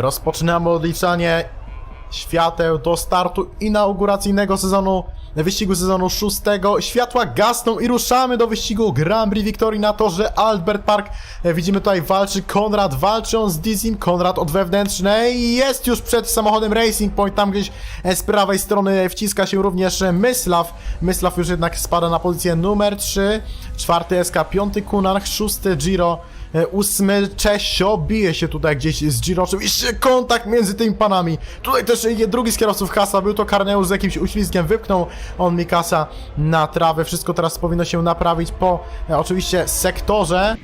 rozpoczynamy odliczanie świateł do startu inauguracyjnego sezonu, wyścigu sezonu szóstego. Światła gasną i ruszamy do wyścigu Grand Prix Victorii na torze Albert Park. Widzimy tutaj walczy Konrad, walczy on z Dizim, Konrad od wewnętrznej jest już przed samochodem Racing Point, tam gdzieś e, z prawej strony wciska się również Myslaw. Myslaw już jednak spada na pozycję numer 3, czwarty SK, piąty Kunarch, szósty Giro. E, Ósmy Czesio bije się tutaj gdzieś z Giro. Oczywiście kontakt między tymi panami. Tutaj też drugi z kierowców Hasa był to Karneusz z jakimś uślizgiem. Wypchnął on Mikasa na trawę. Wszystko teraz powinno się naprawić po e, oczywiście sektorze.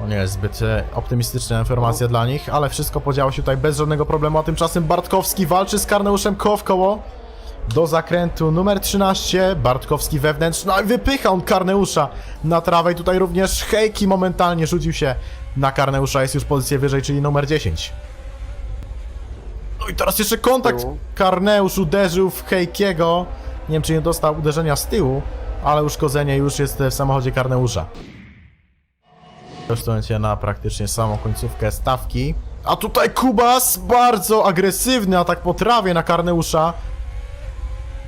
To nie jest zbyt e, optymistyczna informacja dla nich, ale wszystko podziało się tutaj bez żadnego problemu. A tymczasem Bartkowski walczy z Karneuszem koło do zakrętu numer 13. Bartkowski wewnętrzny, no i wypycha on Karneusza na trawę i tutaj również Hejki momentalnie rzucił się na Karneusza, jest już pozycję wyżej, czyli numer 10. No i teraz jeszcze kontakt. Karneusz uderzył w Hejkiego. Nie wiem, czy nie dostał uderzenia z tyłu, ale uszkodzenie już jest w samochodzie Karneusza. To będzie na praktycznie samą końcówkę stawki. A tutaj Kubas, bardzo agresywny atak po trawie na Karneusza.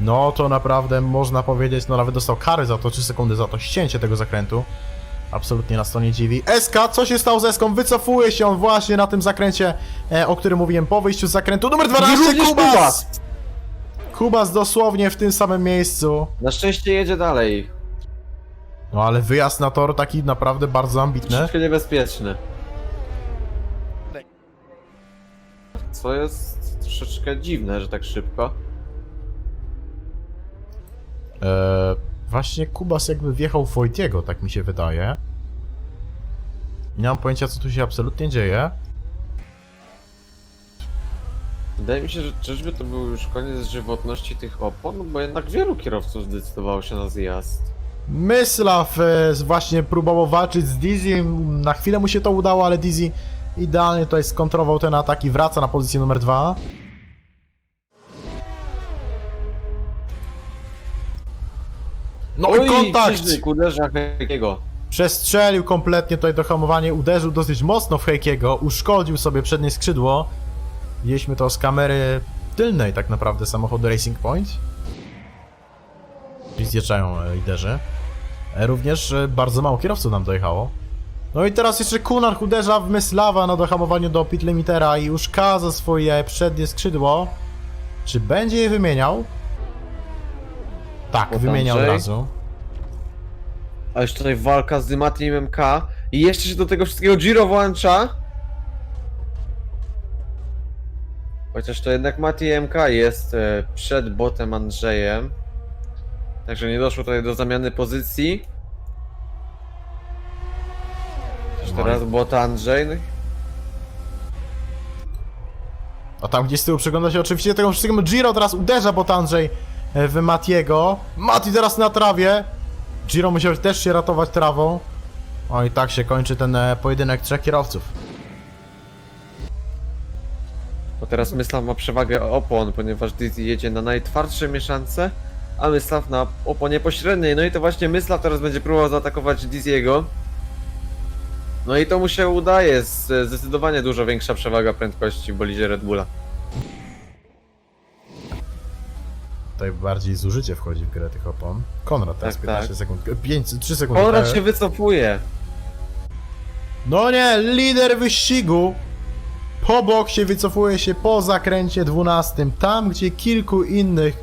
No to naprawdę można powiedzieć, no nawet dostał kary za to, 3 sekundy za to ścięcie tego zakrętu. Absolutnie nas to nie dziwi. SK, co się stało z Eską? Wycofuje się on właśnie na tym zakręcie, e, o którym mówiłem po wyjściu z zakrętu. Numer 12, również Kubas! Kubas! Kubas dosłownie w tym samym miejscu. Na szczęście jedzie dalej. No ale wyjazd na tor taki naprawdę bardzo ambitny. Troszeczkę niebezpieczny. Co jest troszeczkę dziwne, że tak szybko. Eee, właśnie Kubas jakby wjechał w Wojtiego, tak mi się wydaje. Nie mam pojęcia, co tu się absolutnie dzieje. Wydaje mi się, że czyżby to był już koniec żywotności tych opon, bo jednak wielu kierowców zdecydowało się na zjazd. Myslaw e, właśnie próbował walczyć z Dizzy. Na chwilę mu się to udało, ale Dizzy idealnie tutaj skontrował ten atak i wraca na pozycję numer dwa. No i kontakt! Uderza. Przestrzelił kompletnie tutaj do hamowania, uderzył dosyć mocno w Heikiego, uszkodził sobie przednie skrzydło. Widzieliśmy to z kamery tylnej tak naprawdę samochodu Racing Point. I zjeżdżają e, liderzy. E, Również e, bardzo mało kierowców nam dojechało. No i teraz jeszcze Kunarch uderza w Myslawa na dohamowaniu do pit limitera i uszkadza swoje przednie skrzydło. Czy będzie je wymieniał? Tak, Bo wymieniał od Andrzej? razu. A już tutaj walka z Dymatiem MK. I jeszcze się do tego wszystkiego Giro włącza. Chociaż to jednak Mati MK jest e, przed botem Andrzejem. Także nie doszło tutaj do zamiany pozycji. Chociaż No i- teraz bot Andrzej. no i- A tam gdzieś z tyłu przygląda się oczywiście tego wszystkiego Giro teraz uderza bot Andrzej w Matiego. Mati teraz na trawie. Giro musiał też się ratować trawą. O i tak się kończy ten e, pojedynek trzech kierowców. Bo teraz Myslav ma przewagę opon, ponieważ Dizzy jedzie na najtwardszej mieszance, a Myslav na oponie pośredniej. No i to właśnie Myslav teraz będzie próbował zaatakować Dizzy'ego. No i to mu się udaje, e, zdecydowanie dużo większa przewaga prędkości w bolidzie Red Bulla. Tutaj bardziej zużycie wchodzi w grę tych opon. Konrad teraz Tak, 15 tak. sekund. 5, 3 sekundy. Konrad e, się wycofuje. No nie, lider wyścigu. Po bok się wycofuje się po zakręcie 12. Tam, gdzie kilku innych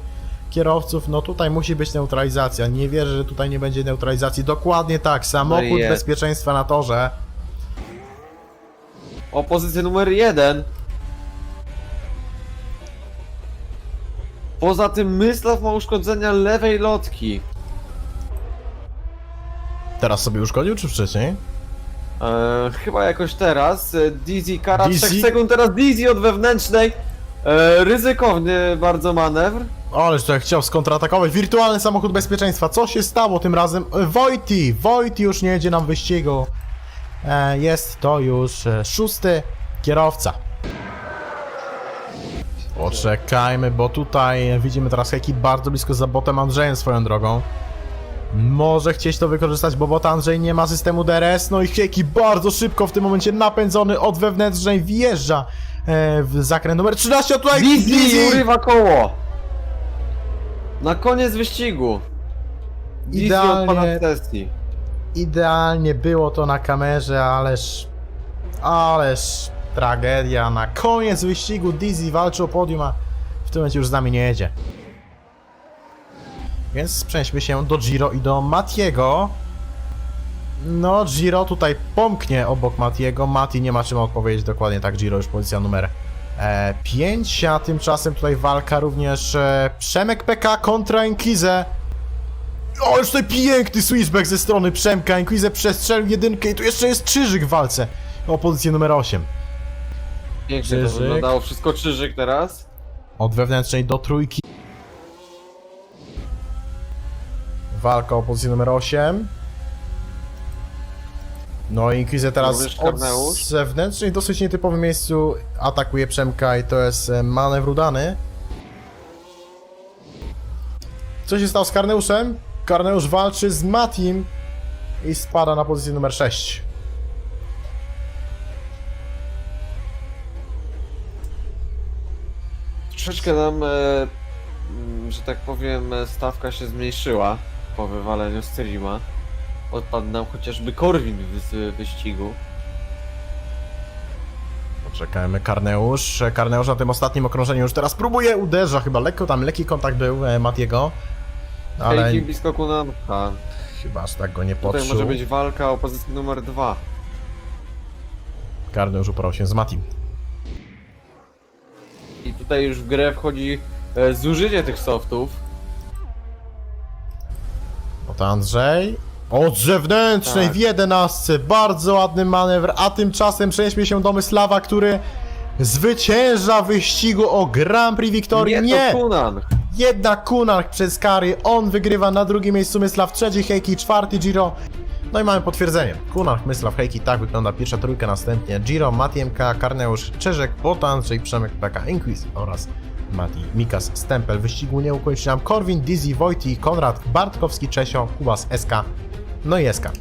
kierowców, no tutaj musi być neutralizacja. Nie wierzę, że tutaj nie będzie neutralizacji. Dokładnie tak, samochód No jest. bezpieczeństwa na torze. O pozycję numer jeden. Poza tym Myslav ma uszkodzenia lewej lotki. Teraz sobie uszkodził, czy wcześniej? E, chyba jakoś teraz. E, Dizzy kara Dizzy? 3 sekund, teraz Dizzy od wewnętrznej. E, ryzykowny bardzo manewr. Ależ to jak chciał skontratakować. Wirtualny samochód bezpieczeństwa. Co się stało tym razem? E, Wojti! Wojti już nie jedzie nam w wyścigu. E, jest to już e, szósty kierowca. Poczekajmy, bo tutaj widzimy teraz Heki bardzo blisko za botem Andrzejem swoją drogą. może chcieć to wykorzystać, bo bot Andrzej nie ma systemu DRS, no i Hieki bardzo szybko w tym momencie napędzony od wewnętrznej wjeżdża e, w zakręt numer 13, a tutaj Dizzy urywa koło! Na koniec wyścigu! Dizzy Idealnie. odpada z sesji. Idealnie było to na kamerze, ależ... Ależ... Tragedia. Na koniec wyścigu Dizzy walczy o podium, a w tym momencie już z nami nie jedzie. Więc przejdźmy się do Giro i do Matiego. No, Giro tutaj pomknie obok Matiego. Mati nie ma czym odpowiedzieć dokładnie, tak Giro już pozycja numer 5, a tymczasem tutaj walka również e, Przemek PK kontra Inkize. O, już tutaj piękny switchback ze strony Przemka. Inquize przestrzelił jedynkę i tu jeszcze jest Czyżyk w walce o pozycję numer 8. Pięknie to wyglądało. Wszystko krzyżyk teraz. Od wewnętrznej do trójki. Walka o pozycję numer 8. No i Inquize teraz od zewnętrznej, dosyć nietypowym miejscu atakuje Przemka i to jest e, manewr udany. Co się stało z Karneuszem? Karneusz walczy z Matim i spada na pozycję numer 6. Troszeczkę nam, e, mm, że tak powiem, e, stawka się zmniejszyła po wywaleniu streama. Odpadł nam chociażby Korwin w- z wyścigu. Poczekajmy, Karneusz. Karneusz na tym ostatnim okrążeniu już teraz próbuje, uderza chyba lekko, tam lekki kontakt był e, Matiego. Ale Ale... blisko Kunanka. chyba aż tak go nie Tutaj może być walka o pozycję numer dwa. Karneusz uporał się z Matim. I tutaj już w grę wchodzi e, zużycie tych softów. Oto Andrzej. Od zewnętrznej Tak. w jedenastce. Bardzo ładny manewr, a tymczasem przenieśmy się do Mysława, który zwycięża w wyścigu o Grand Prix Wiktorii. Nie, to Kunan! Jednak Kunark przez kary, on wygrywa na drugim miejscu Mysław, trzeci Heiki, czwarty Giro. No i mamy potwierdzenie. Kunark, Mysław, Heiki, tak wygląda pierwsza trójka, następnie Giro, Matiemka, Karneusz, Czerzek, Bota, Andrzej, Przemek, PK, Inquiz oraz Mati, Mikas, Stempel. Wyścigu nie ukończył nam Korwin, Dizzy, Wojti, Konrad, Bartkowski, Czesio, Kubas, SK, no i SK.